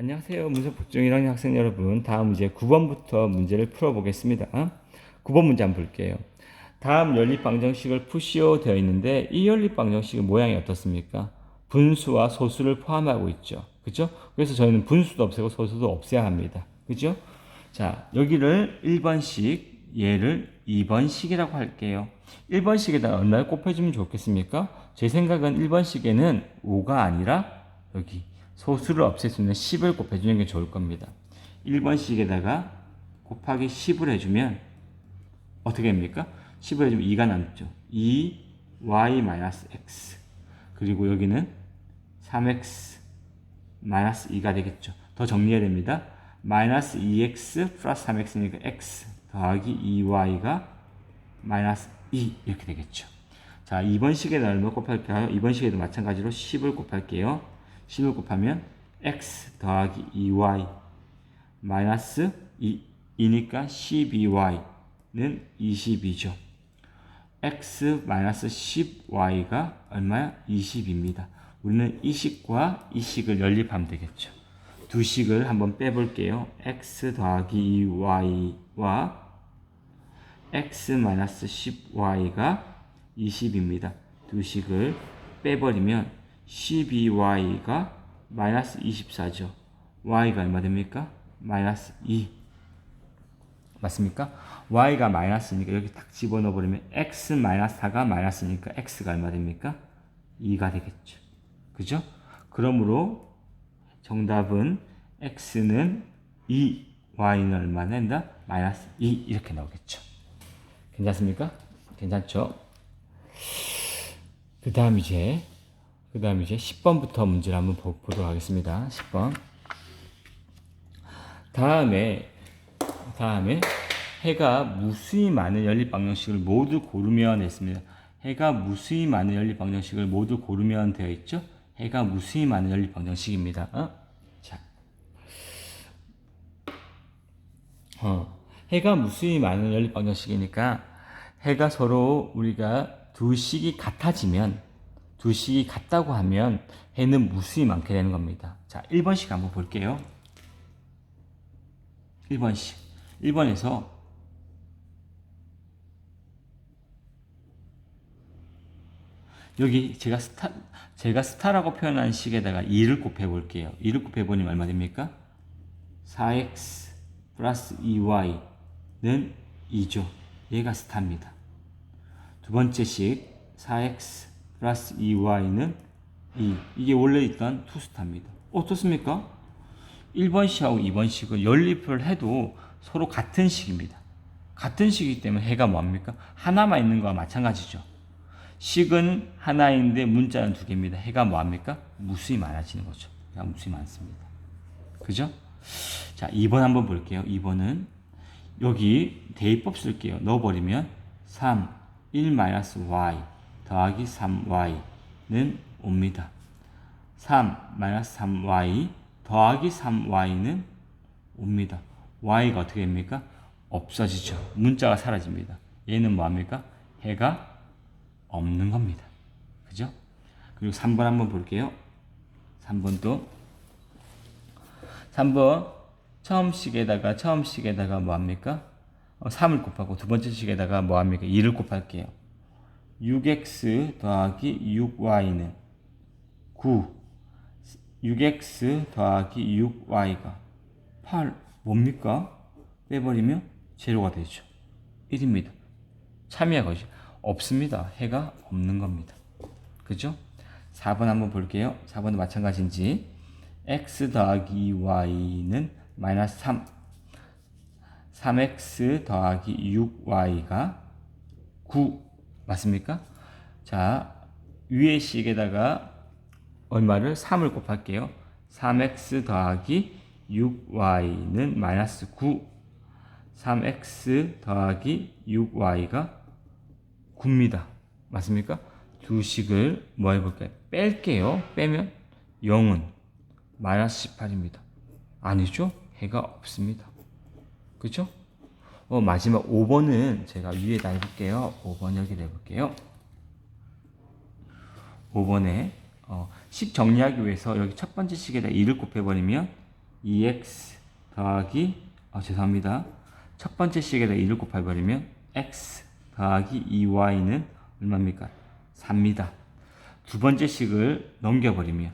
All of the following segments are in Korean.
안녕하세요. 문서 복종 1학년 학생 여러분. 다음 문제 9번부터 문제를 풀어보겠습니다. 9번 문제 한번 볼게요. 다음 연립방정식을 푸시오 되어 있는데 이 연립방정식의 모양이 어떻습니까? 분수와 소수를 포함하고 있죠. 그죠? 그래서 저희는 분수도 없애고 소수도 없애야 합니다. 그죠? 자, 여기를 1번씩, 얘를 2번씩이라고 할게요. 1번씩에다가 얼마를 곱해주면 좋겠습니까? 제 생각은 1번씩에는 5가 아니라 여기 소수를 없앨 수 있는 10을 곱해주는 게 좋을 겁니다. 1번씩에다가 곱하기 10을 해주면 어떻게 됩니까? 10을 해주면 2가 남죠. 2y-x 그리고 여기는 3x 마이너스 2가 되겠죠. 더 정리해야 됩니다. 마이너스 2x 플러스 3x니까 x 더하기 2y가 마이너스 2 이렇게 되겠죠. 자, 2번 식에다 얼마 곱할까요? 2번 식에도 마찬가지로 10을 곱할게요. 10을 곱하면 x 더하기 2y 마이너스 2, 2니까 12y는 22죠. x 마이너스 10y가 얼마야? 20입니다. 우리는 이 식과 이 식을 연립하면 되겠죠. 두 식을 한번 빼볼게요. x 더하기 2y와 x 마이너스 10y가 20입니다. 두 식을 빼버리면 12y가 마이너스 24죠. y가 얼마 됩니까? 마이너스 2. 맞습니까? y가 마이너스니까 여기 딱 집어넣어 버리면 x 마이너스 4가 마이너스니까 x가 얼마 됩니까? 2가 되겠죠. 그죠? 그러므로 정답은 x는 2, y는 얼마 낸다? 마이너스 2 이렇게 나오겠죠. 괜찮습니까? 괜찮죠? 그 다음 이제 그 다음 이제 10번부터 문제를 한번 보, 보도록 하겠습니다. 10번 다음에 다음에 해가 무수히 많은 연립 방정식을 모두 고르면 했습니다. 해가 무수히 많은 연립 방정식을 모두 고르면 되어 있죠. 해가 무수히 많은 연립 방정식입니다. 어? 자, 어, 해가 무수히 많은 연립 방정식이니까 해가 서로 우리가 두 식이 같아지면 두 식이 같다고 하면 해는 무수히 많게 되는 겁니다. 자, 1번씩 한번 볼게요. 1번씩. 1번에서 여기 제가 스타 제가 스타라고 표현한 식에다가 2를 곱해 볼게요. 2를 곱해 보면 얼마 됩니까? 4x 플러스 2y는 2죠. 얘가 스타입니다. 두 번째 식 4x 플러스 2y는 2. 이게 원래 있던 투스타입니다. 어떻습니까? 1번 식하고 2번 식을 연립을 해도 서로 같은 식입니다. 같은 식이기 때문에 해가 뭡니까? 하나만 있는 거와 마찬가지죠. 식은 하나인데 문자는 두 개입니다. 해가 뭐합니까? 무수히 많아지는 거죠. 해가 무수히 많습니다. 그죠? 자, 2번 한번 볼게요. 2번은 여기 대입법 쓸게요. 넣어버리면 3, 1-y 더하기 3y는 옵니다. 3 3y 더하기 3y는 옵니다. y가 어떻게 됩니까? 없어지죠. 문자가 사라집니다. 얘는 뭐합니까? 해가 없는 겁니다. 그죠? 그리고 3번 한번 볼게요. 3번도 3번 처음 식에다가 처음 식에다가 뭐합니까? 어, 3을 곱하고 두 번째 식에다가 뭐합니까? 2를 곱할게요. 6x 더하기 6y는 9 6x 더하기 6y가 8 뭡니까? 빼버리면 제로가 되죠. 1입니다. 참여한 것이 없습니다. 해가 없는 겁니다. 그죠? 4번 한번 볼게요. 4번도 마찬가지인지 x 더하기 y는 마이너스 3 3x 더하기 6y가 9 맞습니까? 자 위의 식에다가 얼마를 3을 곱할게요. 3x 더하기 6y는 마이너스 9 3x 더하기 6y가 9입니다. 맞습니까? 두 식을 뭐 해볼까요? 뺄게요. 빼면 0은 마이너스 18입니다. 아니죠? 해가 없습니다. 그죠? 어, 마지막 5번은 제가 위에다 해볼게요. 5번 여기다 해볼게요. 5번에 어, 식 정리하기 위해서 여기 첫 번째 식에다 2를 곱해버리면 2x 더하기 아 죄송합니다. 첫 번째 식에다 2를 곱해버리면 x 더하기 2y는 얼마입니까? 4입니다. 두 번째 식을 넘겨버리면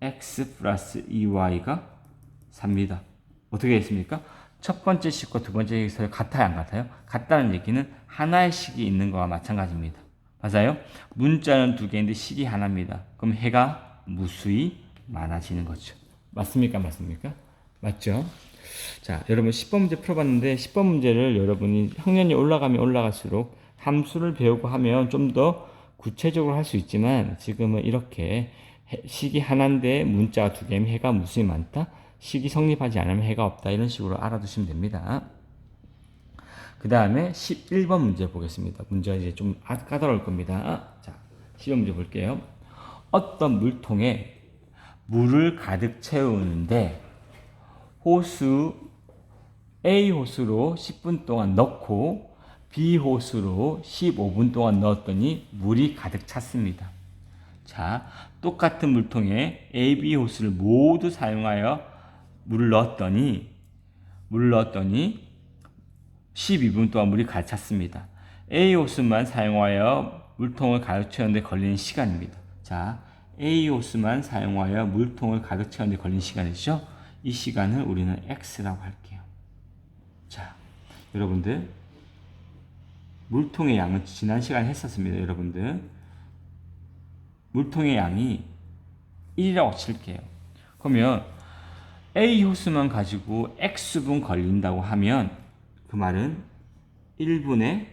x 플러스 2y가 4입니다. 어떻게 됐습니까? 첫 번째 식과 두 번째 식이 같아요, 안 같아요? 같다는 얘기는 하나의 식이 있는 거와 마찬가지입니다. 맞아요? 문자는 두 개인데 식이 하나입니다. 그럼 해가 무수히 많아지는 거죠. 맞습니까? 맞습니까? 맞죠? 자, 여러분 10번 문제 풀어봤는데 10번 문제를 여러분이 학년이 올라가면 올라갈수록 함수를 배우고 하면 좀 더 구체적으로 할 수 있지만 지금은 이렇게 해- 식이 하나인데 문자가 두 개면 해가 무수히 많다. 식이 성립하지 않으면 해가 없다. 이런 식으로 알아두시면 됩니다. 그 다음에 11번 문제 보겠습니다. 문제가 이제 좀 아- 까다로울 겁니다. 자, 11번 문제 볼게요. 어떤 물통에 물을 가득 채우는데 호수 A 호수로 10분 동안 넣고 B 호수로 15분 동안 넣었더니 물이 가득 찼습니다. 자, 똑같은 물통에 A, B 호수를 모두 사용하여 물을 넣었더니 물을 넣었더니 12분 동안 물이 가득 찼습니다. A 호수만 사용하여 물통을 가득 채우는데 걸리는 시간입니다. 자, A 호수만 사용하여 물통을 가득 채우는데 걸리는 시간이죠. 이 시간을 우리는 X라고 할게요. 자, 여러분들 물통의 양은 지난 시간에 했었습니다. 여러분들 물통의 양이 1이라고 칠게요. 그러면 A 호수만 가지고 X분 걸린다고 하면 그 말은 1분의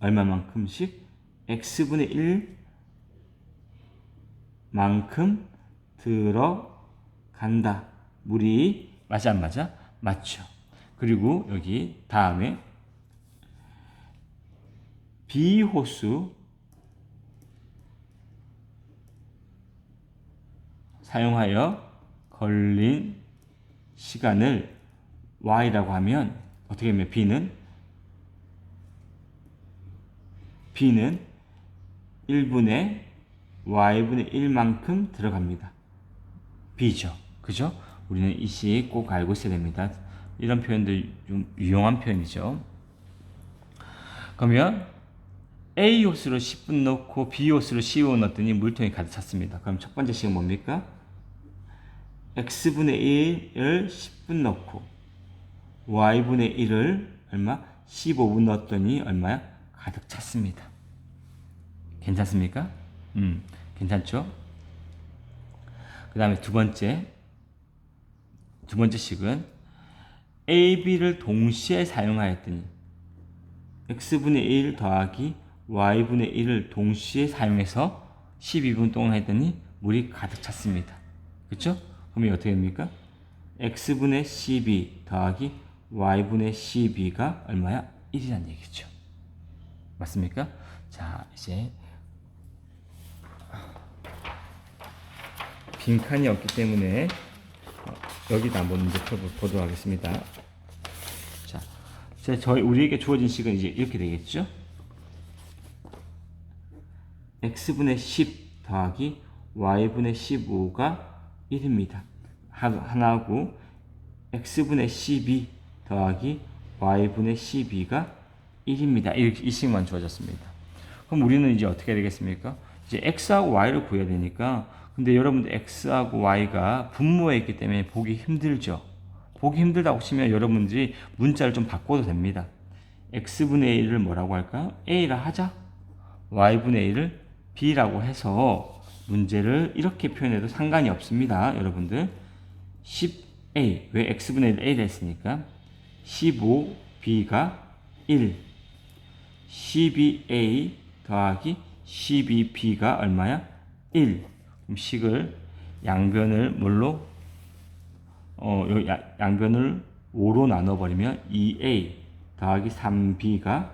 얼마만큼씩 X분의 1만큼 들어간다. 물이 맞아 안 맞아? 맞죠. 그리고 여기 다음에 B 호수 사용하여 걸린 시간을 y라고 하면 어떻게 하면 b는 b는 1분의 y분의 1만큼 들어갑니다. b죠. 그죠? 우리는 이 시 꼭 알고 있어야 됩니다. 이런 표현도 좀 유용한 표현이죠. 그러면 A 호수로 10분 넣고 B 호수로 15분 넣었더니 물통이 가득 찼습니다. 그럼 첫 번째 식은 뭡니까? X분의 1을 10분 넣고 y분의 1을 얼마? 15분 넣었더니 얼마야? 가득 찼습니다. 괜찮습니까? 음, 괜찮죠? 그 다음에 두 번째 두 번째 식은 A, B를 동시에 사용하였더니 x분의 1 더하기 y분의 1을 동시에 사용해서 12분 동안 했더니 물이 가득 찼습니다. 그렇죠? 그러면 어떻게 됩니까? x분의 12 더하기 y분의 12가 얼마야? 1이라는 얘기죠. 맞습니까? 자, 이제 빈칸이 없기 때문에 어, 여기다 한번 문제 풀어보도록 하겠습니다. 자, 자, 저희 우리에게 주어진 식은 이제 이렇게 되겠죠? x분의 10 더하기 y분의 15가 1입니다. 하나고 x분의 12 더하기 y분의 12가 1입니다. 이렇게 이 식만 주어졌습니다. 그럼 우리는 이제 어떻게 되겠습니까? 이제 x하고 y를 구해야 되니까 근데 여러분들 x하고 y가 분모에 있기 때문에 보기 힘들죠. 보기 힘들다고 치면 여러분들이 문자를 좀 바꿔도 됩니다. x분의 1을 뭐라고 할까? a라 하자. y분의 1을 b라고 해서 문제를 이렇게 표현해도 상관이 없습니다. 여러분들 10a 왜 x분의 1 a를 했으니까 15b가 1 12a 더하기 12b가 얼마야? 1 그럼 식을 양변을 뭘로 어, 양변을 5로 나눠버리면 2a 더하기 3b가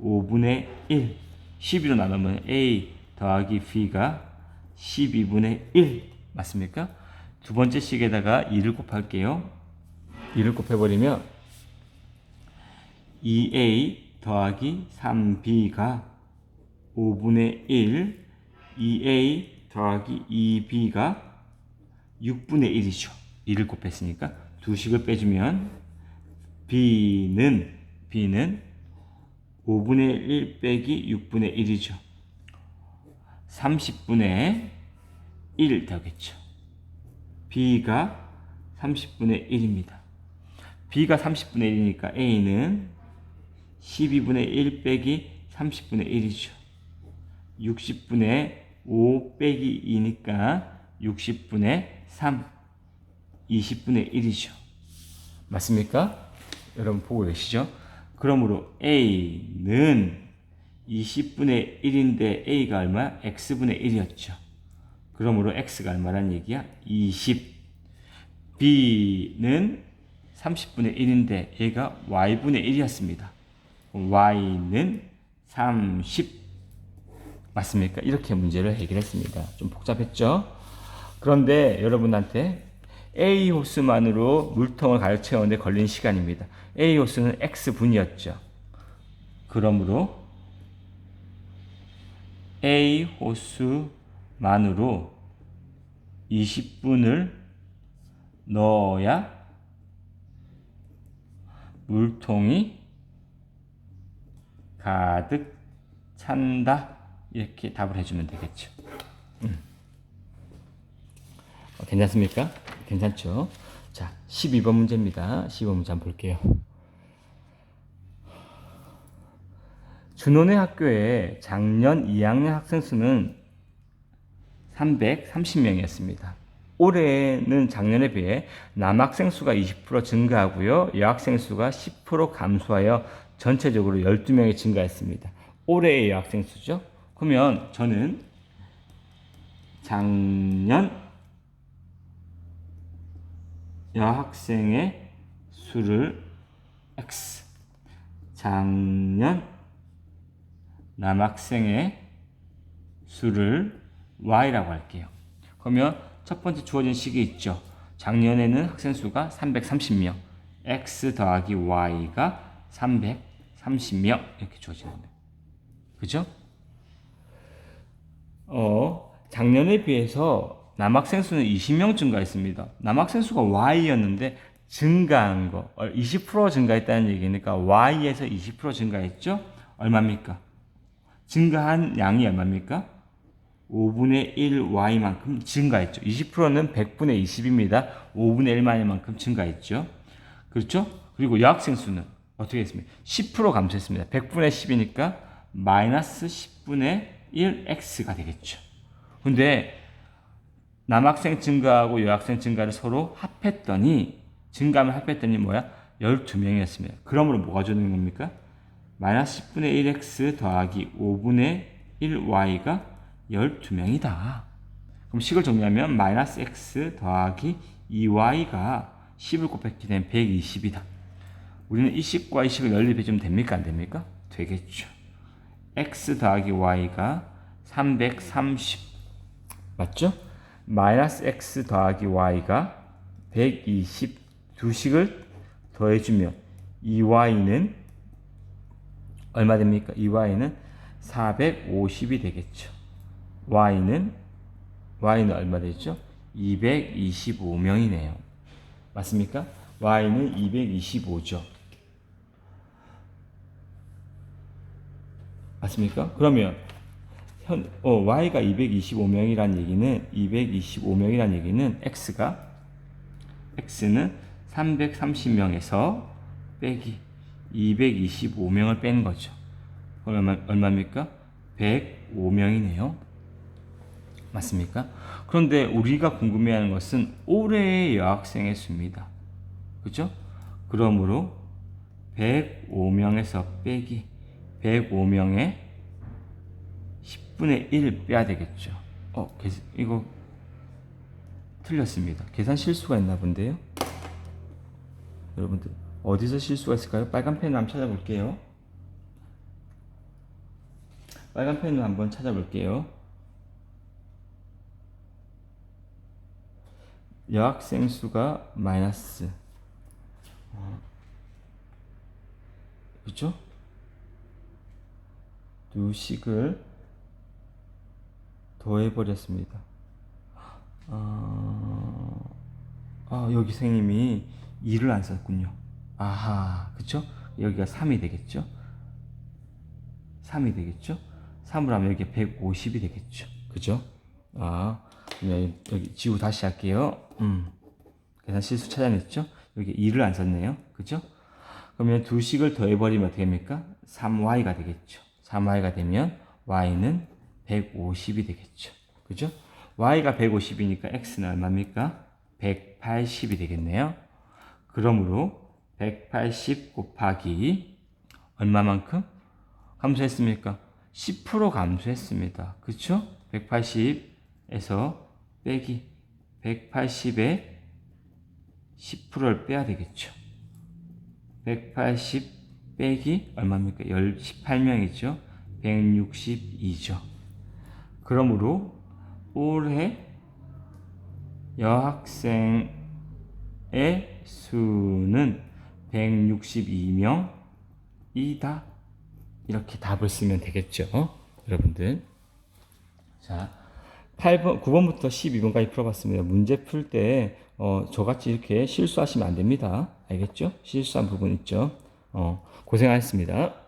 5분의 1 12로 나누면 a 더하기 b가 12분의 1 맞습니까? 두 번째 식에다가 2를 곱할게요. 2를 곱해버리면 2a 더하기 3b가 5분의 1 2a 더하기 2b가 6분의 1이죠. 2를 곱했으니까 두 식을 빼주면 b는 b는 5분의 1 빼기 6분의 1이죠. 30분의 1 되겠죠. b가 30분의 1입니다. b가 30분의 1이니까 a는 12분의 1 빼기 30분의 1이죠. 60분의 5 빼기 2니까 60분의 3, 20분의 1이죠. 맞습니까? 여러분 보고 계시죠? 그러므로 A는 20분의 1인데 A가 얼마야? X분의 1이었죠. 그러므로 X가 얼마란 얘기야? 20. B는 30분의 1인데 얘가 Y분의 1이었습니다. Y는 30. 맞습니까? 이렇게 문제를 해결했습니다. 좀 복잡했죠? 그런데 여러분한테 A 호수만으로 물통을 가득 채우는데 걸린 시간입니다. A 호수는 X분이었죠. 그러므로 A 호수만으로 20분을 넣어야 물통이 가득 찬다. 이렇게 답을 해주면 되겠죠. 음. 어, 괜찮습니까? 괜찮죠? 자, 12번 문제입니다. 12번 문제 한번 볼게요. 준호네 학교에 작년 2학년 학생 수는 330명이었습니다. 올해는 작년에 비해 남학생 수가 20% 증가하고요. 여학생 수가 10% 감소하여 전체적으로 12명이 증가했습니다. 올해의 여학생 수죠. 그러면 저는 작년 여학생의 수를 x 작년 남학생의 수를 y라고 할게요. 그러면 첫 번째 주어진 식이 있죠. 작년에는 학생 수가 330명, x 더하기 y가 330명 이렇게 주어지는 거예요. 그죠? 어, 작년에 비해서 남학생 수는 20명 증가했습니다. 남학생 수가 Y였는데 증가한 거, 20% 증가했다는 얘기니까 Y에서 20% 증가했죠? 얼마입니까? 증가한 양이 얼마입니까? 5분의 1 Y만큼 증가했죠. 20%는 100분의 20입니다. 5분의 1만큼만큼 증가했죠. 그렇죠? 그리고 여학생 수는 어떻게 했습니까? 10% 감소했습니다. 100분의 10이니까 마이너스 10분의 1x가 되겠죠. 근데 남학생 증가하고 여학생 증가를 서로 합했더니 증가하면 합했더니 뭐야? 12명이었습니다. 그러므로 뭐가 주는 겁니까? 마이너스 10분의 1x 더하기 5분의 1y가 12명이다. 그럼 식을 정리하면 마이너스 x 더하기 2y가 10을 곱했기 때문에 120이다. 우리는 이 식과 이 식을 연립해주면 됩니까? 안 됩니까? 되겠죠. x 더하기 y가 330 맞죠? 마이너스 x 더하기 y가 122식을 더해주면 2y는 얼마 됩니까? 2y는 450이 되겠죠. y는 y는 얼마 되죠? 225명이네요. 맞습니까? y는 225죠. 맞습니까? 그러면 현, 어, y가 225명이란 얘기는 225명이란 얘기는 x가 x는 330명에서 빼기 225명을 뺀 거죠. 그러면 얼마입니까? 105명이네요. 맞습니까? 그런데 우리가 궁금해하는 것은 올해의 여학생의 수입니다. 그죠? 그러므로 105명에서 빼기 105명의 10분의 1 빼야 되겠죠. 어, 이거 틀렸습니다. 계산 실수가 있나 본데요. 여러분들 어디서 실수가 있을까요? 빨간 펜을 한번 찾아볼게요. 빨간 펜을 한번 찾아볼게요. 여학생 수가 마이너스 어, 그렇죠? 두 식을 더해버렸습니다. 어... 아, 여기 선생님이 2를 안 썼군요. 아하, 그쵸? 여기가 3이 되겠죠? 3이 되겠죠? 3으로 하면 여기 150이 되겠죠? 그죠? 아, 여기 지우 다시 할게요. 음. 계산 실수 찾아냈죠? 여기 2를 안 썼네요. 그죠? 그러면 두 식을 더해버리면 어떻게 됩니까? 3y가 되겠죠. 3y가 되면 y는 150이 되겠죠. 그죠? y가 150이니까 x는 얼마입니까? 180이 되겠네요. 그러므로 180 곱하기 얼마만큼 감소했습니까? 10% 감소했습니다. 그쵸? 180에서 빼기 180에 10%를 빼야 되겠죠. 180 빼기 얼마입니까? 18명이죠. 162죠. 그러므로 올해 여학생의 수는 162명이다. 이렇게 답을 쓰면 되겠죠. 여러분들. 자, 8번, 9번부터 12번까지 풀어봤습니다. 문제 풀 때, 어, 저같이 이렇게 실수하시면 안 됩니다. 알겠죠? 실수한 부분 있죠? 어, 고생하셨습니다.